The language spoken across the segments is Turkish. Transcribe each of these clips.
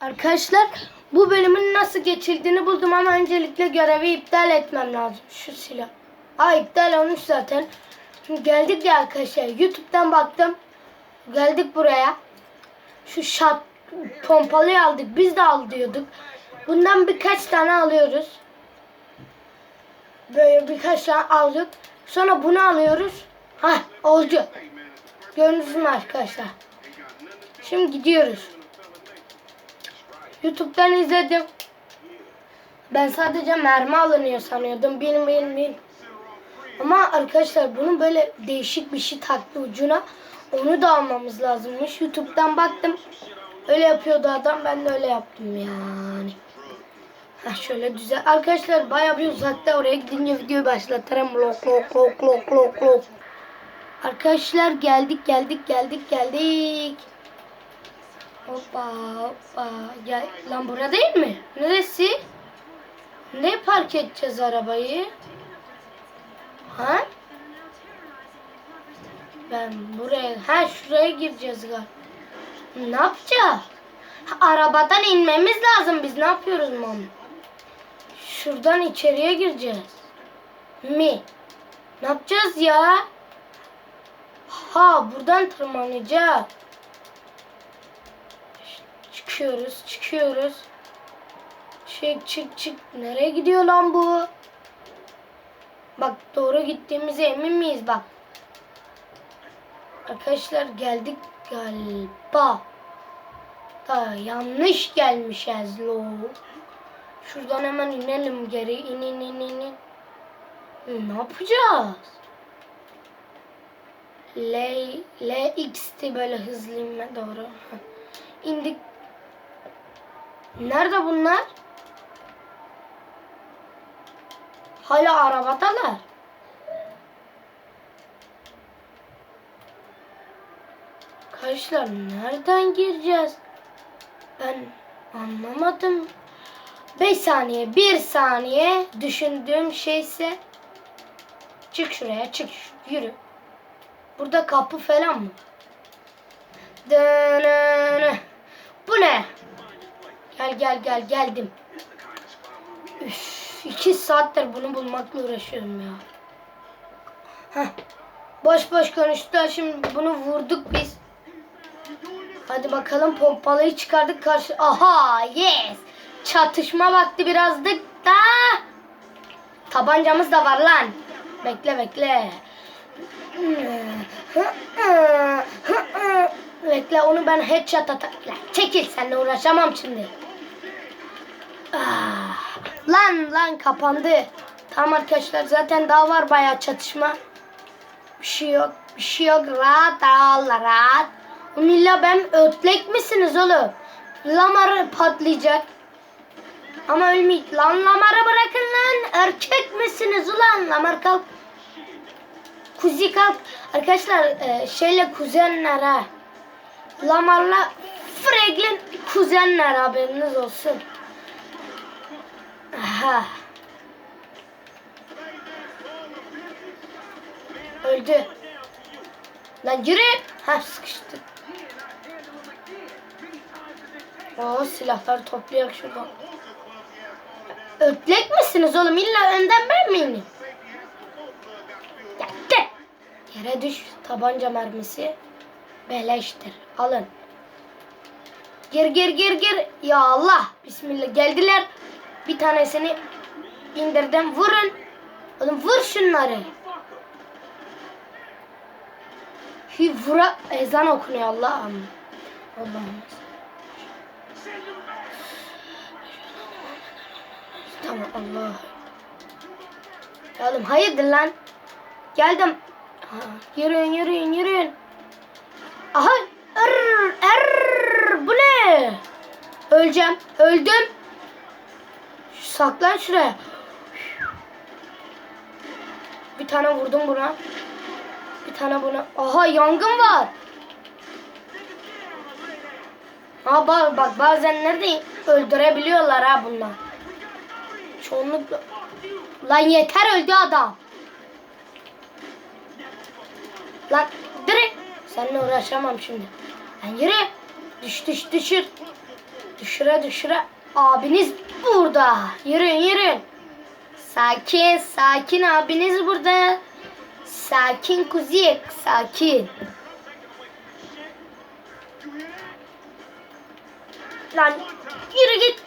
Arkadaşlar bu bölümün nasıl geçildiğini buldum ama öncelikle görevi iptal etmem lazım. Şu silah. Aa iptal olmuş zaten. Şimdi geldik ya arkadaşlar. Youtube'dan baktım. Geldik buraya. Şu şat pompalıyı aldık. Biz de al diyorduk. Bundan birkaç tane alıyoruz. Böyle birkaç tane aldık. Sonra bunu alıyoruz. Hah oldu. Gördünüz mü arkadaşlar? Şimdi gidiyoruz. YouTube'dan izledim. Ben sadece mermi alınıyor sanıyordum. Benim benim benim. Ama arkadaşlar bunun böyle değişik bir şey taktı ucuna. Onu da almamız lazımmış. YouTube'dan baktım. Öyle yapıyordu adam. Ben de öyle yaptım yani. Ha şöyle düzel. Arkadaşlar baya bir uzakta oraya gidince videoyu başlatırım. Lok lok lok lok lok lok. Arkadaşlar geldik geldik geldik geldik. Hoppa hoppa. Gel. Lan bura değil mi? Neresi? Ne park edeceğiz arabayı? Ha? Ben buraya, ha şuraya gireceğiz galiba. Ne yapacağız? Arabadan inmemiz lazım. Biz ne yapıyoruz mam? Şuradan içeriye gireceğiz. Mi? Ne yapacağız ya? Ha buradan tırmanacağız. Çıkıyoruz, çıkıyoruz. Çık, çık, çık. Nereye gidiyor lan bu? Bak doğru gittiğimize emin miyiz bak. Arkadaşlar geldik galiba. Da yanlış gelmişiz lo. Şuradan hemen inelim geri. İn in in in. Ne yapacağız? L, LX'ti böyle hızlı inme doğru. İndik. Nerede bunlar? Hala arabadalar. Arkadaşlar nereden gireceğiz? Ben anlamadım. 5 saniye, 1 saniye düşündüğüm şeyse çık şuraya, çık yürü. Burada kapı falan mı? Dönene. Bu ne? Gel gel gel geldim. Üf, iki saattir bunu bulmakla uğraşıyorum ya. Heh. Boş boş konuştu. Şimdi bunu vurduk biz. Hadi bakalım pompalıyı çıkardık karşı. Aha yes. Çatışma vakti birazdık da. Tabancamız da var lan. Bekle bekle. Bekle onu ben headshot atarım. Çekil seninle uğraşamam şimdi. Ah, lan lan kapandı. Tamam arkadaşlar zaten daha var bayağı çatışma. Bir şey yok. Bir şey yok. Rahat rahat rahat. Milla ben ötlek misiniz oğlum? Lamar patlayacak. Ama ölmeyecek. Lan Lamar'ı bırakın lan. Erkek misiniz ulan? Lamar kalk. Kuzi kalk. Arkadaşlar e, şeyle kuzenler ha. Lamar'la Franklin kuzenler haberiniz olsun. Aha. Öldü. Lan yürü. Ha sıkıştı. Oo silahları toplayak şuradan. Ötlek misiniz oğlum? İlla önden ben mi ineyim? Ya gel. Yere düş. Tabanca mermisi. Beleştir. Alın. Gir gir gir gir. Ya Allah. Bismillah. Geldiler. Bir tanesini indirdim. Vurun. Oğlum vur şunları. Hi vura ezan okunuyor Allah'ım. Allah'ım. Tamam Allah. Ya oğlum hayırdır lan? Geldim. Ha, yürüyün yürüyün yürüyün. Aha. Er, er, bu ne? Öleceğim. Öldüm. Saklan şuraya. Bir tane vurdum buna. Bir tane buna. Aha yangın var. Ha bak, bak bazen de öldürebiliyorlar ha bunlar. Çoğunlukla. Lan yeter öldü adam. Lan direkt. Seninle uğraşamam şimdi. Lan yürü. Düş düş düşür. Düşüre düşüre. Abiniz burada. Yürüyün yürüyün. Sakin sakin abiniz burada. Sakin kuzik sakin. Lan yürü git.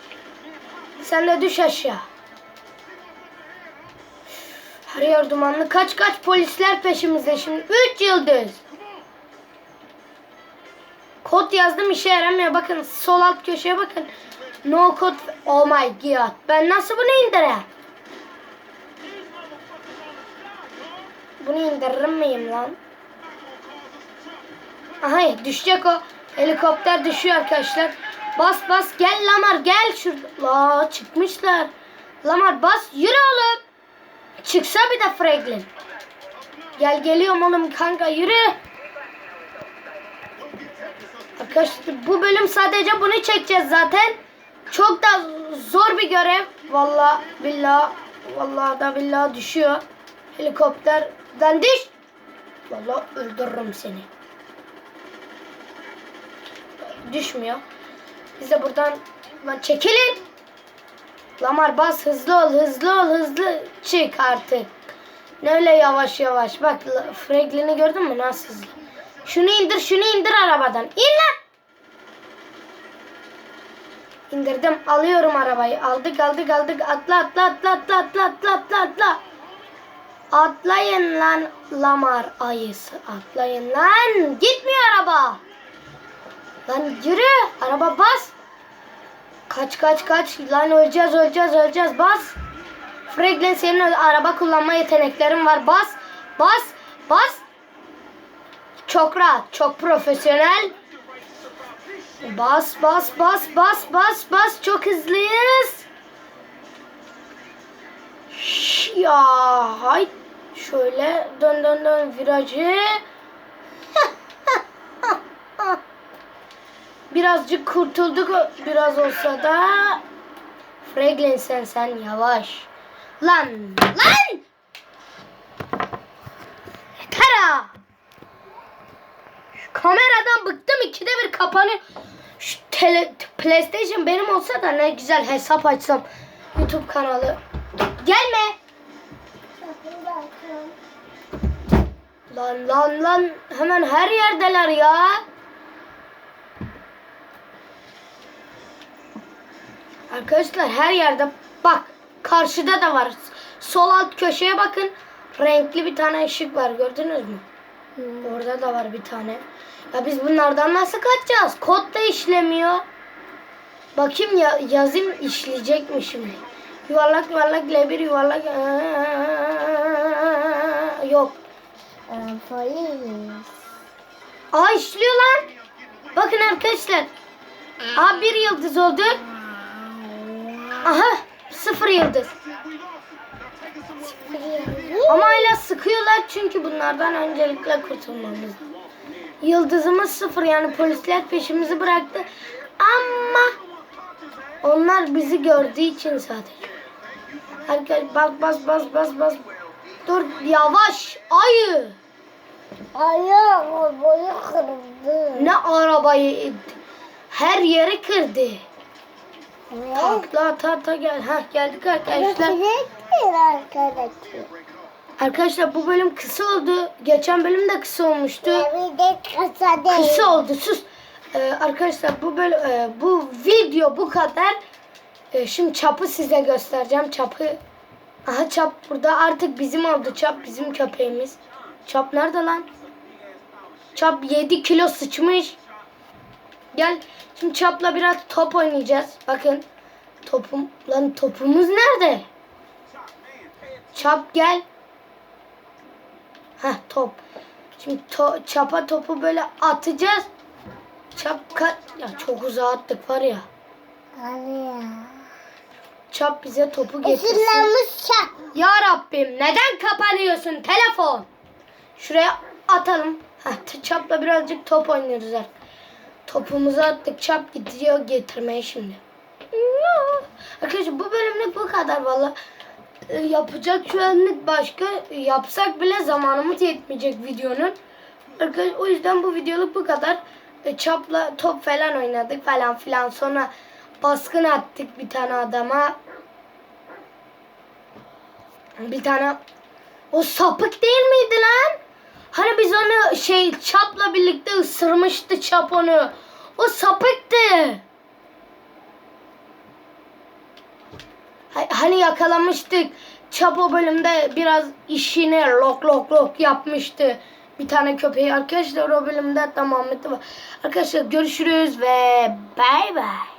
Sen de düş aşağı. Her yer dumanlı. Kaç kaç polisler peşimizde şimdi. Üç yıldız. Kod yazdım işe yaramıyor. Bakın sol alt köşeye bakın. No code. Oh my god. Ben nasıl bunu indireyim? Bunu indirir miyim lan? Aha düşecek o. Helikopter düşüyor arkadaşlar. Bas bas gel Lamar gel şurada. La çıkmışlar. Lamar bas yürü oğlum. Çıksa bir de Franklin. Gel geliyorum oğlum kanka yürü. Arkadaşlar bu bölüm sadece bunu çekeceğiz zaten. Çok da zor bir görev. Vallahi billah vallahi da billah düşüyor. Helikopterden düş. Vallahi öldürürüm seni. Düşmüyor. Biz de buradan lan çekilin. Lamar bas hızlı ol hızlı ol hızlı çık artık. Ne öyle yavaş yavaş. Bak Franklin'i gördün mü nasıl hızlı. Şunu indir şunu indir arabadan. İn lan. İndirdim alıyorum arabayı. Aldık aldık aldık. Atla atla atla atla atla atla atla atla. Atlayın lan Lamar ayısı. Atlayın lan. Gitmiyor araba. Lan yürü. Araba bas. Kaç kaç kaç. Lan öleceğiz öleceğiz öleceğiz. Bas. Franklin senin araba kullanma yeteneklerin var. Bas. Bas. Bas. Çok rahat. Çok profesyonel. Bas bas bas bas bas bas. Çok hızlıyız. Şş, Ya hay. Şöyle dön dön dön virajı. Birazcık kurtulduk biraz olsa da. Franklin sen sen yavaş. Lan lan. Yeter ha. Kameradan bıktım ikide bir kapanıyor. Şu tele, PlayStation benim olsa da ne güzel hesap açsam. YouTube kanalı. Gelme. Lan lan lan hemen her yerdeler ya. Arkadaşlar her yerde bak karşıda da var. Sol alt köşeye bakın. Renkli bir tane ışık var gördünüz mü? Orada da var bir tane. Ya biz bunlardan nasıl kaçacağız? Kod da işlemiyor. Bakayım ya yazayım işleyecek mi şimdi? Yuvarlak yuvarlak L1 yuvarlak yok. Polis. Aa işliyor lan. Bakın arkadaşlar. Aa bir yıldız oldu. Aha sıfır yıldız. Ama hala sıkıyorlar çünkü bunlardan öncelikle kurtulmamız. Yıldızımız sıfır yani polisler peşimizi bıraktı. Ama onlar bizi gördüğü için sadece. Herkes bas bas bas bas bas. Dur yavaş ayı. Ayağım boyu kırıldı. Ne arabayı her yeri kırdı. Takla ata ata gel. Heh, geldik arkadaşlar. bir arkadaşı. Arkadaşlar bu bölüm kısa oldu. Geçen bölüm de kısa olmuştu. Bir de kasa değil. Kısa oldu sus. Ee, arkadaşlar bu böl e, bu video bu kadar. Ee, şimdi çapı size göstereceğim. Çapı Aha çap burada artık bizim oldu. Çap bizim köpeğimiz. Çap nerede lan? Çap 7 kilo sıçmış. Gel. Şimdi çapla biraz top oynayacağız. Bakın. Topum lan topumuz nerede? Çap gel. Heh top. Şimdi to- çapa topu böyle atacağız. Çap kat ya çok uzağa attık var ya. Arıyor. Çap bize topu getirsin. Çak. Ya Rabbim neden kapanıyorsun telefon? Şuraya atalım. Heh, çapla birazcık top oynuyoruz artık. Topumuzu attık. Çap gidiyor getirmeye şimdi. Ya. Arkadaşlar bu bölümlük bu kadar valla. Ee, yapacak şu anlık başka. Yapsak bile zamanımız yetmeyecek videonun. Arkadaşlar o yüzden bu videoluk bu kadar. Ee, çapla top falan oynadık falan filan. Sonra baskın attık bir tane adama. Bir tane o sapık değil miydi lan? Hani biz onu şey çapla birlikte ısırmıştı çap onu. O sapıktı. Hani yakalamıştık. Çap o bölümde biraz işini lok lok lok yapmıştı. Bir tane köpeği arkadaşlar o bölümde tamamladı. Arkadaşlar görüşürüz ve bay bay.